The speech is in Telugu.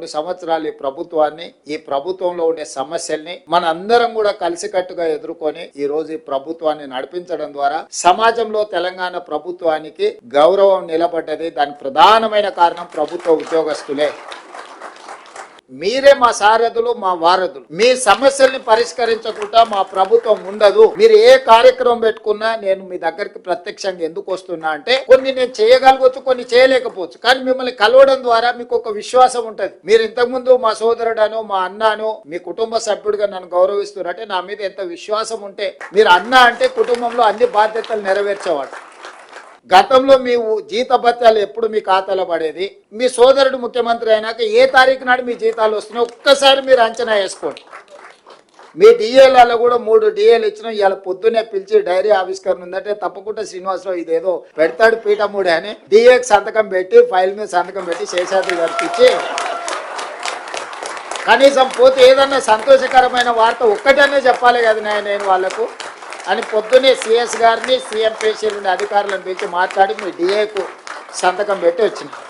రెండు సంవత్సరాలు ఈ ప్రభుత్వాన్ని ఈ ప్రభుత్వంలో ఉండే సమస్యల్ని మన అందరం కూడా కలిసికట్టుగా ఎదుర్కొని ఈ రోజు ఈ ప్రభుత్వాన్ని నడిపించడం ద్వారా సమాజంలో తెలంగాణ ప్రభుత్వానికి గౌరవం నిలబడ్డది. దానికి ప్రధానమైన కారణం ప్రభుత్వ ఉద్యోగస్తులే. మీరే మా సారథులు మా వారధులు. మీ సమస్యల్ని పరిష్కరించకుండా మా ప్రభుత్వం ఉండదు. మీరు ఏ కార్యక్రమం పెట్టుకున్నా నేను మీ దగ్గరికి ప్రత్యక్షంగా ఎందుకు వస్తున్నా అంటే కొన్ని నేను చేయగలగవచ్చు కొన్ని చేయలేకపోవచ్చు. కానీ మిమ్మల్ని కలవడం ద్వారా మీకు ఒక విశ్వాసం ఉంటది. మీరు ఇంతకుముందు మా సోదరుడను మా అన్నాను మీ కుటుంబ సభ్యుడిగా నన్ను గౌరవిస్తున్నారంటే నా మీద ఎంత విశ్వాసం ఉంటే మీరు అన్న అంటే కుటుంబంలో అన్ని బాధ్యతలు నెరవేర్చేవాడు. గతంలో మీ జీత భత్యాలు ఎప్పుడు మీ ఖాతాలో పడేది? మీ సోదరుడు ముఖ్యమంత్రి అయినాక ఏ తారీఖు నాడు మీ జీతాలు వస్తున్నాయి? ఒక్కసారి మీరు అంచనా వేసుకోండి. మీ డిఏలలో కూడా మూడు డిఏలు ఇచ్చిన ఇవాళ పొద్దున్నే పిలిచి డైరీ ఆవిష్కరణ ఉందంటే తప్పకుండా శ్రీనివాసరావు ఇదేదో పెడతాడు పీఠముడే అని డిఏకి సంతకం పెట్టి ఫైల్ మీద సంతకం పెట్టి శేషాద్రి గారికి ఇచ్చి కనీసం పోతే ఏదన్నా సంతోషకరమైన వార్త ఒక్కటనే చెప్పాలి కదా నేను నేను వాళ్ళకు. అని పొద్దున్నే సిఎస్ గారిని సీఎం పేషీలు అధికారులను పిలిచి మాట్లాడి మీ డిఏకు సంతకం పెట్టి వచ్చింది